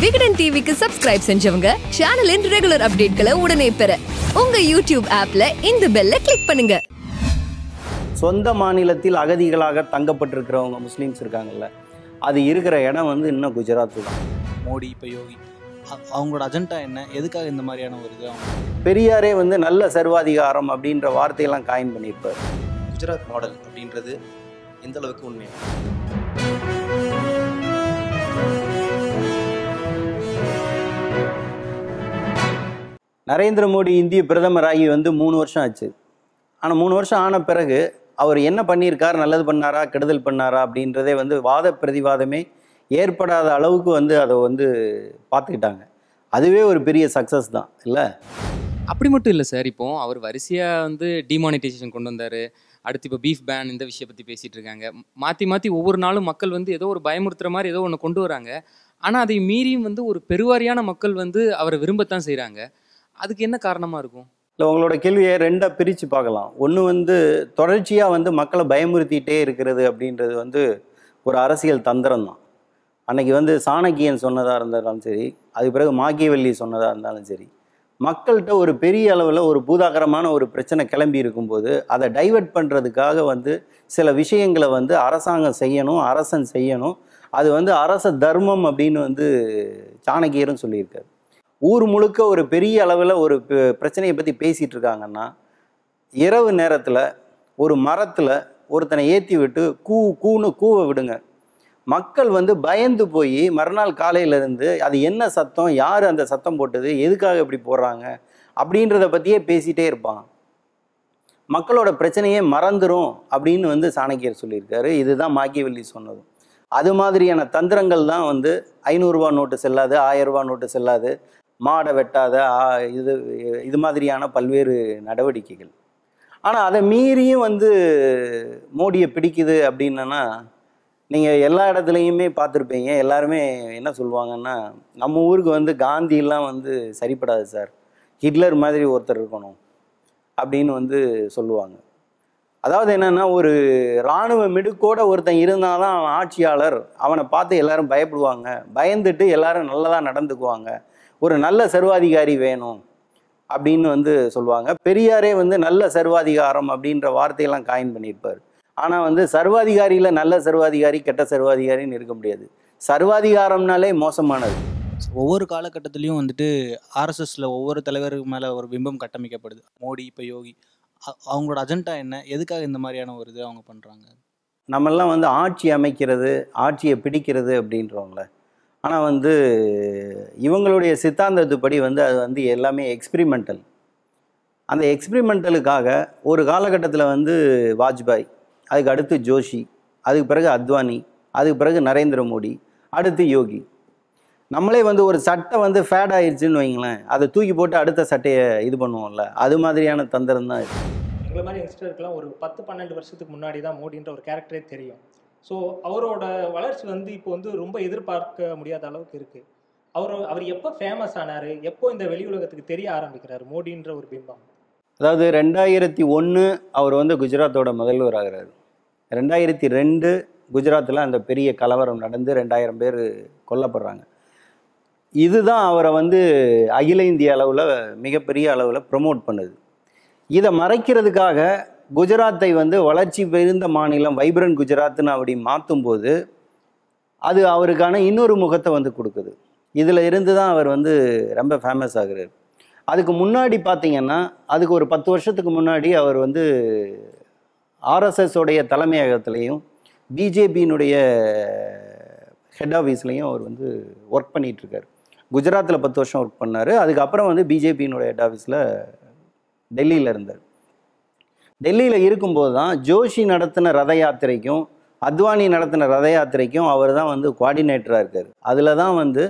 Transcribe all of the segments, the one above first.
விகடன் டிவிக்கு சப்ஸ்கிரைப் செஞ்சவங்க சேனலின் ரெகுலர் அப்டேட்களை உடனே பெற உங்க யூடியூப் ஆப்ல இந்த பெல்ல கிளிக் பண்ணுங்க. சொந்த மாநிலத்தில் அகதிகளாக தங்கப்பட்டிருக்கிறவங்க முஸ்லீம்ஸ் இருக்காங்கல்ல அது இருக்கிற இடம் வந்து இன்னும் குஜராத் தான். மோடி இப்போ யோகி அ- அவங்களோட அஜெண்டா என்ன? எதுக்காக இந்த மாதிரியான ஒரு இது பெரியாரே வந்து நல்ல சர்வாதிகாரம் அப்படின்ற வார்த்தையெல்லாம் காயின் பண்ணியிருப்பார். குஜராத் மாடல் அப்படின்றது எந்த அளவுக்கு உண்மை? நரேந்திர மோடி இந்திய பிரதமராகி வந்து மூணு வருஷம் ஆச்சு. ஆனால் மூணு வருஷம் ஆன பிறகு அவர் என்ன பண்ணியிருக்கார் நல்லது பண்ணாரா கெடுதல் பண்ணாரா அப்படின்றதே வந்து வாத பிரதிவாதமே ஏற்படாத அளவுக்கு வந்து அதை வந்து பார்த்துக்கிட்டாங்க. அதுவே ஒரு பெரிய சக்ஸஸ் தான் இல்லை? அப்படி மட்டும் இல்லை சார். இப்போ அவர் வரிசையாக வந்து டிமானிட்டைசேஷன் கொண்டு வந்தார். அடுத்து இப்போ பீஃப் பேன் இந்த விஷயம் பற்றி பேசிகிட்டு இருக்காங்க. மாற்றி மாற்றி ஒவ்வொரு நாளும் மக்கள் வந்து ஏதோ ஒரு பயமுறுத்துற மாதிரி ஏதோ ஒன்று கொண்டு வராங்க. ஆனால் அதை மீறியும் வந்து ஒரு பெருவாரியான மக்கள் வந்து அவரை விரும்பத்தான் செய்கிறாங்க அதுக்கு என்ன காரணமாக இருக்கும்? இல்லை உங்களோட கேள்வியை ரெண்டாக பிரித்து பார்க்கலாம். ஒன்று வந்து தொடர்ச்சியாக வந்து மக்களை பயமுறுத்திட்டே இருக்கிறது அப்படின்றது வந்து ஒரு அரசியல் தந்திரம் தான். அன்னைக்கு வந்து சாணக்கியன் சொன்னதாக இருந்தாலும் சரி அதுக்கு பிறகு மாக்கியவல்லி சொன்னதாக இருந்தாலும் சரி மக்கள்கிட்ட ஒரு பெரிய அளவில் ஒரு பூதாகரமான ஒரு பிரச்சனை கிளம்பி இருக்கும்போது அதை டைவர்ட் பண்ணுறதுக்காக வந்து சில விஷயங்களை வந்து அரசாங்கம் செய்யணும் அரசன் செய்யணும். அது வந்து அரச தர்மம் அப்படின்னு வந்து சாணக்கியரும் சொல்லியிருக்காரு. ஊர் முழுக்க ஒரு பெரிய அளவில் ஒரு பிரச்சனையை பற்றி பேசிகிட்டு இருக்காங்கன்னா இரவு நேரத்தில் ஒரு மரத்தில் ஒருத்தனை ஏற்றி விட்டு கூ கூன்னு கூவ விடுங்க. மக்கள் வந்து பயந்து போய் மறுநாள் காலையிலேருந்து அது என்ன சத்தம் யார் அந்த சத்தம் போட்டது எதுக்காக இப்படி போடுறாங்க அப்படின்றத பற்றியே பேசிகிட்டே இருப்பான் மக்களோட பிரச்சனையே மறந்துடும் அப்படின்னு வந்து சாணக்கியர் சொல்லியிருக்காரு. இதுதான் மாக்கியவல்லி சொன்னது அது மாதிரியான தந்திரங்கள் தான் வந்து ஐநூறுரூவா நோட்டு செல்லாது ஆயிரம் நோட்டு செல்லாது. மாடை வெட்டாத இது இது மாதிரியான பல்வேறு நடவடிக்கைகள். ஆனால் அதை மீறியும் வந்து மோடியை பிடிக்குது அப்படின்னா நீங்கள் எல்லா இடத்துலையுமே பார்த்துருப்பீங்க. எல்லாருமே என்ன சொல்லுவாங்கன்னா நம்ம ஊருக்கு வந்து காந்தியெல்லாம் வந்து சரிப்படாது சார். ஹிட்லர் மாதிரி ஒருத்தர் இருக்கணும் அப்படின்னு வந்து சொல்லுவாங்க. அதாவது என்னென்னா ஒரு இராணுவ மிடுக்கோட ஒருத்தன் இருந்தால் தான் அவன் ஆட்சியாளர். அவனை பார்த்து எல்லாரும் பயப்படுவாங்க. பயந்துட்டு எல்லாரும் நல்லதாக நடந்துக்குவாங்க. ஒரு நல்ல சர்வாதிகாரி வேணும் அப்படின்னு வந்து சொல்லுவாங்க. பெரியாரே வந்து நல்ல சர்வாதிகாரம் அப்படின்ற வார்த்தையெல்லாம் காயின் பண்ணியிருப்பார். ஆனால் வந்து சர்வாதிகாரியில் நல்ல சர்வாதிகாரி கெட்ட சர்வாதிகாரின்னு இருக்க முடியாது. சர்வாதிகாரம்னாலே மோசமானது. ஒவ்வொரு காலகட்டத்திலையும் வந்துட்டு ஆர்எஸ்எஸ்ல ஒவ்வொரு தலைவருக்கு மேலே ஒரு பிம்பம் கட்டமைக்கப்படுது. மோடி இப்போ யோகி. அ- அவங்களோட அஜெண்டா என்ன? எதுக்காக இந்த மாதிரியான ஒரு இது அவங்க பண்ணுறாங்க நம்மெல்லாம் வந்து ஆட்சி அமைக்கிறது ஆட்சியை பிடிக்கிறது அப்படின்றவங்கள ஆனால் வந்து இவங்களுடைய சித்தாந்தத்துப்படி வந்து அது வந்து எல்லாமே எக்ஸ்பிரிமெண்டல் அந்த எக்ஸ்பிரிமெண்டலுக்காக ஒரு காலகட்டத்தில் வந்து வாஜ்பாய் அதுக்கு அடுத்து ஜோஷி அதுக்கு பிறகு அத்வானி அதுக்கு பிறகு நரேந்திர மோடி அடுத்து யோகி. நம்மளே வந்து ஒரு சட்டை வந்து ஃபேட் ஆயிடுச்சுன்னு வைங்களேன் அதை தூக்கி போட்டு அடுத்த சட்டையை இது பண்ணுவோம்ல அது மாதிரியான தந்திரம் தான் இது. எங்களை மாதிரி யங்ஸ்டருக்குலாம் ஒரு பத்து பன்னெண்டு வருஷத்துக்கு முன்னாடி தான் மோடின்ற ஒரு கேரக்டரே தெரியும். ஸோ அவரோட வளர்ச்சி வந்து இப்போ வந்து ரொம்ப எதிர்பார்க்க முடியாத அளவுக்கு இருக்கு. அவர் அவர் எப்போ ஃபேமஸ் ஆனார் எப்போ இந்த வெளி உலகத்துக்கு தெரிய ஆரம்பிக்கிறாரு மோடின்ற ஒரு பிம்பம்? அதாவது ரெண்டாயிரத்தி ஒன்று அவர் வந்து குஜராத்தோட முதல்வர் ஆகிறார். ரெண்டாயிரத்தி ரெண்டு குஜராத்தில் அந்த பெரிய கலவரம் நடந்து ரெண்டாயிரம் பேர் கொல்லப்படுறாங்க. இதுதான் அவரை வந்து அகில இந்திய அளவில் மிகப்பெரிய அளவில் ப்ரமோட் பண்ணுது. இதை மறைக்கிறதுக்காக குஜராத்தை வந்து வளர்ச்சி பெருந்த மாநிலம் வைப்ரண்ட் குஜராத்னு அப்படி மாற்றும்போது அது அவருக்கான இன்னொரு முகத்தை வந்து கொடுக்குது. இதில் இருந்து தான் அவர் வந்து ரொம்ப ஃபேமஸ் ஆகுறாரு. அதுக்கு முன்னாடி பார்த்தீங்கன்னா அதுக்கு ஒரு பத்து வருஷத்துக்கு முன்னாடி அவர் வந்து ஆர்எஸ்எஸோடைய தலைமையகத்துலேயும் பிஜேபியினுடைய ஹெட் ஆஃபீஸ்லையும் அவர் வந்து ஒர்க் பண்ணிகிட்ருக்கார் குஜராத்தில் பத்து வருஷம் ஒர்க் பண்ணார். அதுக்கப்புறம் வந்து பிஜேபியினுடைய ஹெட் ஆஃபீஸில் டெல்லியில் இருந்தார். டெல்லியில் இருக்கும்போது தான் ஜோஷி நடத்தின ரத யாத்திரைக்கும் அத்வானி நடத்தின ரத யாத்திரைக்கும் அவர் தான் வந்து குவாடினேட்டராக இருக்கார். அதில் தான் வந்து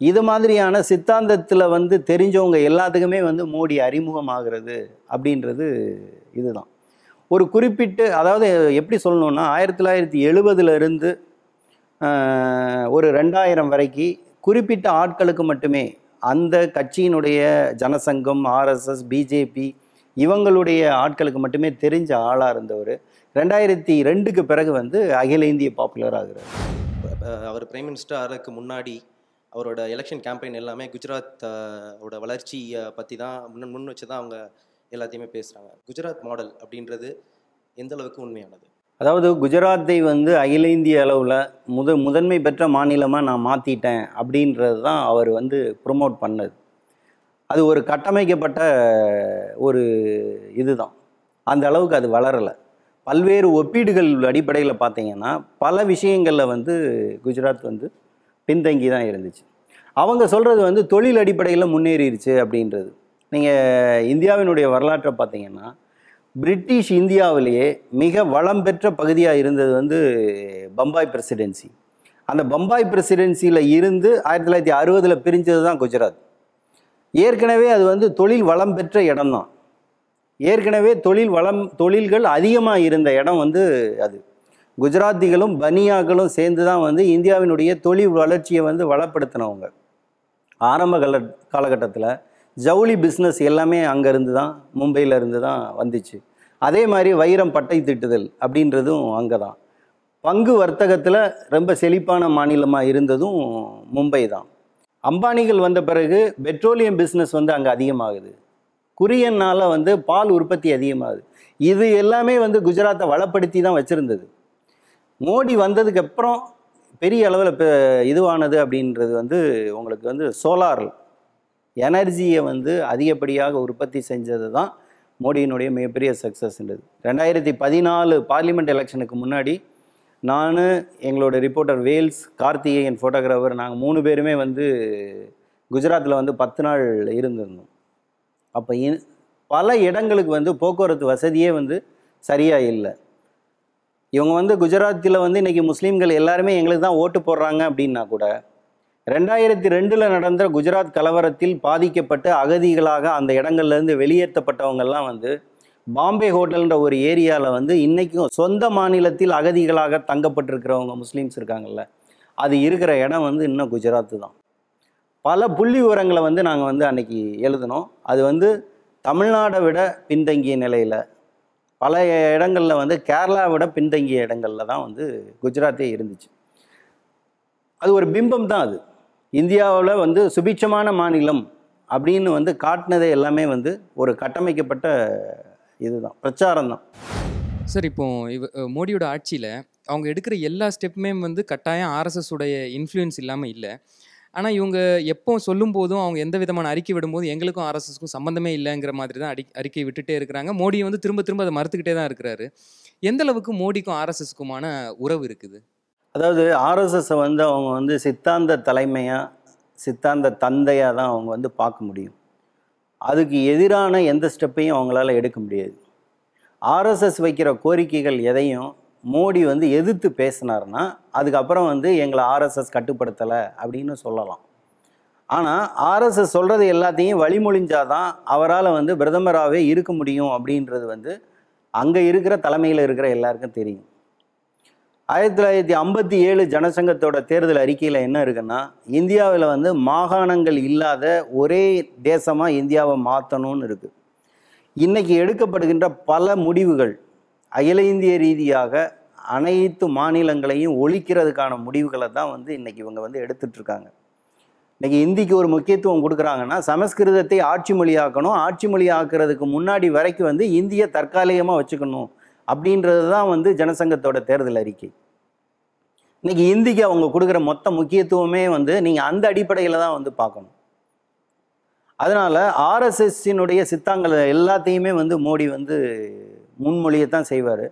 இது மாதிரியான சித்தாந்தத்தில் வந்து தெரிஞ்சவங்க எல்லாத்துக்குமே வந்து மோடி அறிமுகமாகிறது அப்படின்றது இதுதான். ஒரு குறிப்பிட்டு அதாவது எப்படி சொல்லணும்னா ஆயிரத்தி தொள்ளாயிரத்தி எழுபதுலேருந்து ஒரு ரெண்டாயிரம் வரைக்கும் குறிப்பிட்ட ஆட்களுக்கு மட்டுமே அந்த கட்சியினுடைய ஜனசங்கம் ஆர்எஸ்எஸ் பிஜேபி இவங்களுடைய ஆட்களுக்கு மட்டுமே தெரிஞ்ச ஆளாக இருந்தவர். ரெண்டாயிரத்தி ரெண்டுக்கு பிறகு வந்து அகில இந்திய பாப்புலர் ஆகுறாரு. அவர் பிரைம் மினிஸ்டர் ஆகிறதுக்கு முன்னாடி அவரோட எலெக்ஷன் கேம்பெயின் எல்லாமே குஜராத் ஆஹ், ஓட வளர்ச்சியை பற்றி தான் முன் முன் வச்சு தான் அவங்க எல்லாத்தையுமே பேசுகிறாங்க குஜராத் மாடல் அப்படின்றது எந்த அளவுக்கு உண்மையானது? அதாவது குஜராத்தை வந்து அகில இந்திய அளவில் முத முதன்மை பெற்ற மாநிலமாக நான் மாற்றிட்டேன் அப்படின்றது தான் அவர் வந்து ப்ரொமோட் பண்ணது. அது ஒரு கட்டமைக்கப்பட்ட ஒரு இதுதான். அந்த அளவுக்கு அது வளரலை. பல்வேறு ஒப்பீடுகள் அடிப்படையில் பார்த்தீங்கன்னா பல விஷயங்களில் வந்து குஜராத் வந்து பின்தங்கி தான் இருந்துச்சு. அவங்க சொல்கிறது வந்து தொழில் அடிப்படையில் முன்னேறிடுச்சு அப்படின்றது. நீங்கள் இந்தியாவினுடைய வரலாற்றை பார்த்தீங்கன்னா பிரிட்டிஷ் இந்தியாவிலேயே மிக வளம் பெற்ற பகுதியாக இருந்தது வந்து பம்பாய் பிரசிடென்சி. அந்த பம்பாய் பிரசிடென்சியில் இருந்து ஆயிரத்தி தொள்ளாயிரத்தி அறுபதில் பிரிஞ்சது தான் குஜராத். ஏற்கனவே அது வந்து தொழில் வளம் பெற்ற இடம்தான். ஏற்கனவே தொழில் வளம் தொழில்கள் அதிகமாக இருந்த இடம் வந்து அது. குஜராத்திகளும் பனியாக்களும் சேர்ந்து தான் வந்து இந்தியாவினுடைய தொழில் வளர்ச்சியை வந்து வளப்படுத்தினவங்க. ஆரம்ப கால காலகட்டத்தில் ஜவுளி பிஸ்னஸ் எல்லாமே அங்கேருந்து தான் மும்பையில் இருந்து தான் வந்துச்சு. அதே மாதிரி வைரம் பட்டை திட்டுதல் அப்படின்றதும் அங்கே தான் பங்கு வர்த்தகத்தில் ரொம்ப செழிப்பான மாநிலமாக இருந்ததும் மும்பை தான் அம்பானிகள் வந்த பிறகு பெட்ரோலியம் பிஸ்னஸ் வந்து அங்கே அதிகமாகுது. குரியனால் வந்து பால் உற்பத்தி அதிகமாகுது. இது எல்லாமே வந்து குஜராத்தை வளப்படுத்தி தான் வச்சுருந்தது. மோடி வந்ததுக்கு அப்புறம் பெரிய அளவில் இப்போ இதுவானது அப்படின்றது வந்து உங்களுக்கு வந்து சோலார் எனர்ஜியை வந்து அதிகப்படியாக உற்பத்தி செஞ்சது தான் மோடியினுடைய மிகப்பெரிய சக்ஸஸ்ன்றது ரெண்டாயிரத்தி பதினாலு பார்லிமெண்ட் எலெக்ஷனுக்கு முன்னாடி நான் எங்களோட ரிப்போர்ட்டர் வேல்ஸ் கார்த்திகேயன் ஃபோட்டோகிராஃபர் நாங்கள் மூணு பேருமே வந்து குஜராத்தில் வந்து பத்து நாள் இருந்திருந்தோம். அப்போ இ- பல இடங்களுக்கு வந்து போக்குவரத்து வசதியே வந்து சரியாக இல்லை. இவங்க வந்து குஜராத்தில் வந்து இன்றைக்கி முஸ்லீம்கள் எல்லாருமே எங்களுக்கு தான் ஓட்டு போடுறாங்க அப்படின்னா கூட ரெண்டாயிரத்தி ரெண்டில் நடந்த குஜராத் கலவரத்தில் பாதிக்கப்பட்டு அகதிகளாக அந்த இடங்கள்லேருந்து வெளியேற்றப்பட்டவங்கெல்லாம் வந்து பாம்பே ஹோட்டல்ன்ற ஒரு ஏரியாவில் வந்து இன்றைக்கும் சொந்த மாநிலத்தில் அகதிகளாக தங்கப்பட்டிருக்கிறவங்க முஸ்லீம்ஸ் இருக்காங்கல்ல அது இருக்கிற இடம் வந்து இன்னும் குஜராத்து தான். பல புள்ளி விவரங்களை வந்து நாங்கள் வந்து அன்னைக்கு எழுதினோம். அது வந்து தமிழ்நாடை விட பின்தங்கிய நிலையில் பல இடங்களில் வந்து கேரளா விட பின்தங்கிய இடங்களில் தான் வந்து குஜராத்தே இருந்துச்சு. அது ஒரு பிம்பம் தான் அது. இந்தியாவில் வந்து சுபிட்சமான மாநிலம் அப்படின்னு வந்து காட்டினதே எல்லாமே வந்து ஒரு கட்டமைக்கப்பட்ட இதுதான். பிரச்சாரம் தான் சார் இப்போ இவ மோடியோட ஆட்சியில் அவங்க எடுக்கிற எல்லா ஸ்டெப்புமே வந்து கட்டாயம் ஆர்எஸ்எஸ் உடைய இன்ஃப்ளூயன்ஸ் இல்லாமல் இல்லை. ஆனால் இவங்க எப்போ சொல்லும் போதும் அவங்க எந்த விதமான அறிக்கை விடும்போது எங்களுக்கும் ஆர்எஸ்எஸ்க்கும் சம்மந்தமே இல்லைங்கிற மாதிரி தான் அடி அறிக்கை விட்டுட்டே இருக்கிறாங்க. மோடி வந்து திரும்ப திரும்ப அதை மறுத்துக்கிட்டே தான் இருக்கிறாரு. எந்த அளவுக்கு மோடிக்கும் ஆர்எஸ்எஸ்க்குமான உறவு இருக்குது? அதாவது ஆர்எஸ்எஸ்ஸை வந்து அவங்க வந்து சித்தாந்த தலைமையாக சித்தாந்த தந்தையாக தான் அவங்க வந்து பார்க்க முடியும். அதுக்கு எதிரான எந்த ஸ்டெப்பையும் அவங்களால எடுக்க முடியாது. ஆர்எஸ்எஸ் வைக்கிற கோரிக்கைகள் எதையும் மோடி வந்து எதிர்த்து பேசினார்னா அதுக்கப்புறம் வந்து எங்களை ஆர்எஸ்எஸ் கட்டுப்படுத்தலை அப்படின்னு சொல்லலாம். ஆனால் ஆர்எஸ்எஸ் சொல்கிறது எல்லாத்தையும் வழிமொழிஞ்சாதான் அவரால் வந்து பிரதமராகவே இருக்க முடியும் அப்படின்றது வந்து அங்கே இருக்கிற தலைமையில் இருக்கிற எல்லாருக்கும் தெரியும். ஆயிரத்தி தொள்ளாயிரத்தி ஐம்பத்தி ஏழு ஜனசங்கத்தோட தேர்தல் அறிக்கையில் என்ன இருக்குன்னா இந்தியாவில் வந்து மாகாணங்கள் இல்லாத ஒரே தேசமாக இந்தியாவை மாற்றணும்னு இருக்குது இன்றைக்கி எடுக்கப்படுகின்ற பல முடிவுகள் அகில இந்திய ரீதியாக அனைத்து மாநிலங்களையும் ஒழிக்கிறதுக்கான முடிவுகளை தான் வந்து இன்றைக்கி இவங்க வந்து எடுத்துட்ருக்காங்க இன்றைக்கி இந்திக்கு ஒரு முக்கியத்துவம் கொடுக்குறாங்கன்னா சமஸ்கிருதத்தை ஆட்சி மொழியாக்கணும். ஆட்சி மொழியாக்குறதுக்கு முன்னாடி வரைக்கும் வந்து இந்திய தற்காலிகமாக வச்சுக்கணும். அப்படின்றது தான் வந்து ஜனசங்கத்தோட தேர்தல் அறிக்கை. இன்னைக்கு இந்திக்கு அவங்க கொடுக்குற மொத்த முக்கியத்துவமே வந்து நீங்கள் அந்த அடிப்படையில் தான் வந்து பார்க்கணும். அதனால் ஆர்எஸ்எஸ்ஸினுடைய சித்தாங்கள் எல்லாத்தையுமே வந்து மோடி வந்து முன்மொழியத்தான் செய்வார்.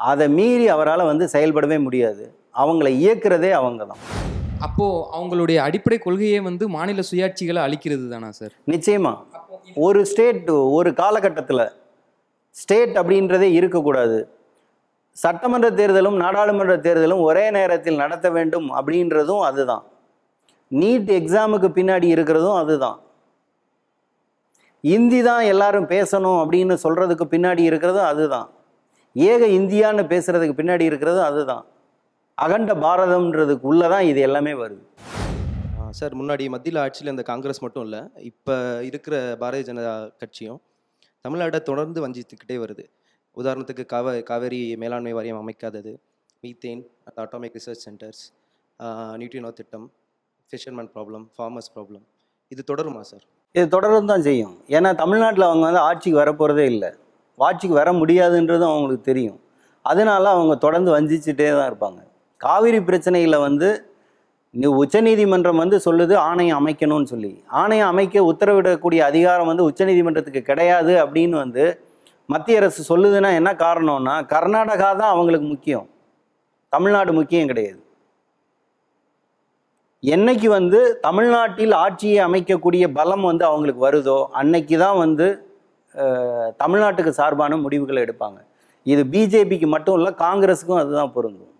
அதை மீறி அவரால் வந்து செயல்படவே முடியாது. அவங்கள இயக்குறதே அவங்க தான். அப்போது அவங்களுடைய அடிப்படை கொள்கையே வந்து மாநில சுயாட்சிகளை அளிக்கிறது தானா சார்? நிச்சயமா. ஒரு ஸ்டேட் ஒரு காலகட்டத்தில் ஸ்டேட் அப்படின்றதே இருக்கக்கூடாது. சட்டமன்ற தேர்தலும் நாடாளுமன்ற தேர்தலும் ஒரே நேரத்தில் நடத்த வேண்டும் அப்படின்றதும் அதுதான். நீட் எக்ஸாமுக்கு பின்னாடி இருக்கிறதும் அதுதான். இந்தி தான் எல்லாரும் பேசணும் அப்படின்னு சொல்கிறதுக்கு பின்னாடி இருக்கிறதும் அதுதான். ஏக இந்தியான்னு பேசுகிறதுக்கு பின்னாடி இருக்கிறதும் அதுதான். அகண்ட பாரதம்ன்றதுக்கு உள்ளே தான் இது எல்லாமே வருது. சார் முன்னாடி மத்தியில் ஆட்சியில் இந்த காங்கிரஸ் மட்டும் இல்லை இப்போ இருக்கிற பாரதிய ஜனதா கட்சியும் தமிழ்நாட்டை தொடர்ந்து வஞ்சித்துக்கிட்டே வருது. உதாரணத்துக்கு காவ காவேரி மேலாண்மை வாரியம் அமைக்காதது methane atomic research centres neutrino திட்டம் ஃபிஷர்மேன் ப்ராப்ளம் ஃபார்மர்ஸ் ப்ராப்ளம் இது தொடருமா சார் இது தொடரும் தான் செய்யும். ஏன்னா தமிழ்நாட்டில் அவங்க வந்து ஆட்சிக்கு வரப்போகிறதே இல்லை. ஆட்சிக்கு வர முடியாதுன்றதும் அவங்களுக்கு தெரியும். அதனால அவங்க தொடர்ந்து வஞ்சிச்சுட்டே தான் இருப்பாங்க. காவிரி பிரச்சனையில் வந்து உச்சநீதிமன்றம் வந்து சொல்லுது ஆணையம் அமைக்கணும்னு சொல்லி. ஆணையம் அமைக்க உத்தரவிடக்கூடிய அதிகாரம் வந்து உச்சநீதிமன்றத்துக்கு கிடையாது அப்படின்னு வந்து மத்திய அரசு சொல்லுதுன்னா என்ன காரணம்னா கர்நாடகா தான் அவங்களுக்கு முக்கியம். தமிழ்நாடு முக்கியம் கிடையாது. என்னைக்கு வந்து தமிழ்நாட்டில் ஆட்சியை அமைக்கக்கூடிய பலம் வந்து அவங்களுக்கு வருதோ அன்னைக்கு தான் வந்து தமிழ்நாட்டுக்கு சார்பான முடிவுகளை எடுப்பாங்க. இது பிஜேபிக்கு மட்டும் இல்லை காங்கிரஸுக்கும் அதுதான் பொருந்தும்.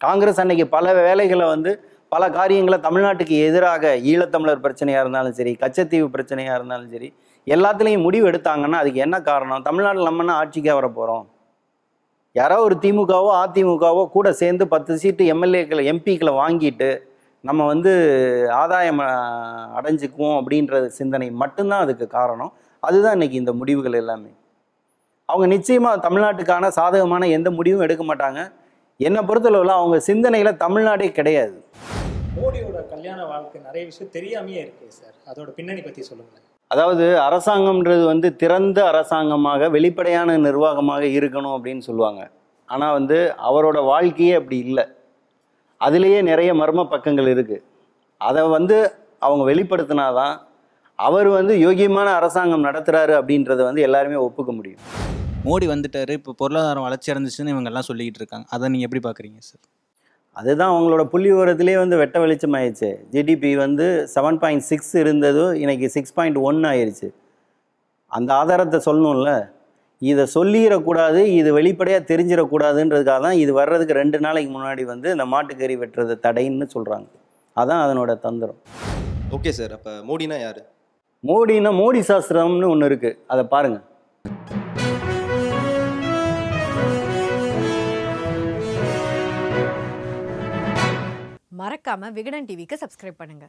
காங்கிரஸ் அன்னைக்கு பல வேலைகளை வந்து பல காரியங்களை தமிழ்நாட்டுக்கு எதிராக ஈழத்தமிழர் பிரச்சனையாக இருந்தாலும் சரி கச்சத்தீவு பிரச்சனையாக இருந்தாலும் சரி எல்லாத்துலேயும் முடிவு எடுத்தாங்கன்னா அதுக்கு என்ன காரணம்? தமிழ்நாட்டில் நம்மன்னா ஆட்சிக்காக வர போகிறோம் யாரோ ஒரு திமுகவோ அதிமுகவோ கூட சேர்ந்து பத்து சீட்டு எம்எல்ஏக்களை எம்பிக்களை வாங்கிட்டு நம்ம வந்து ஆதாயம் அடைஞ்சுக்குவோம் அப்படின்ற சிந்தனை மட்டும்தான் அதுக்கு காரணம். அதுதான் இன்னைக்கு இந்த முடிவுகள் எல்லாமே. அவங்க நிச்சயமாக தமிழ்நாட்டுக்கான சாதகமான எந்த முடிவும் எடுக்க மாட்டாங்க. என்னை பொறுத்தளவில் அவங்க சிந்தனையில் தமிழ்நாடே கிடையாது. மோடியோட கல்யாண வாழ்க்கை நிறைய விஷயம் தெரியாமையே இருக்கு சார். அதோட பின்னணி பத்தி சொல்லுங்களேன். அதாவது அரசாங்கம்ன்றது வந்து திறந்த அரசாங்கமாக வெளிப்படையான நிர்வாகமாக இருக்கணும் அப்படின்னு சொல்லுவாங்க. ஆனால் வந்து அவரோட வாழ்க்கையே அப்படி இல்லை. அதுலேயே நிறைய மர்ம பக்கங்கள் இருக்குது அதை வந்து அவங்க வெளிப்படுத்தினாதான் அவர் வந்து யோகியமான அரசாங்கம் நடத்துகிறாரு அப்படின்றத வந்து எல்லாருமே ஒப்புக்க முடியும். மோடி வந்துட்டாரு இப்போ பொருளாதாரம் வளர்ச்சி அடைஞ்சிச்சுன்னு இவங்க எல்லாம் சொல்லிக்கிட்டு இருக்காங்க. அதை நீங்கள் எப்படி பார்க்குறீங்க சார்? அதுதான் அவங்களோட புள்ளி விவரத்திலே வந்து வெட்ட வெளிச்சம் ஆயிடுச்சு ஜிடிபி வந்து செவன் பாயிண்ட் சிக்ஸ் இருந்ததோ இன்னைக்கு சிக்ஸ் பாயிண்ட் ஒன் ஆயிடுச்சு அந்த ஆதாரத்தை சொல்லணும்ல? இதை சொல்லிடக்கூடாது இது வெளிப்படையாக தெரிஞ்சிடக்கூடாதுன்றதுக்காக தான் இது வர்றதுக்கு ரெண்டு நாளைக்கு முன்னாடி வந்து இந்த மாட்டுக்கறி வெட்டுறது தடைன்னு சொல்கிறாங்க அதான் அதனோட தந்திரம். ஓகே சார் அப்போ மோடினா யார்? மோடினா மோடி சாஸ்திரம்னு ஒன்று இருக்குது அதை பாருங்கள் மறக்காம விகடன் டிவிக்கு சப்ஸ்கிரைப் பண்ணுங்க.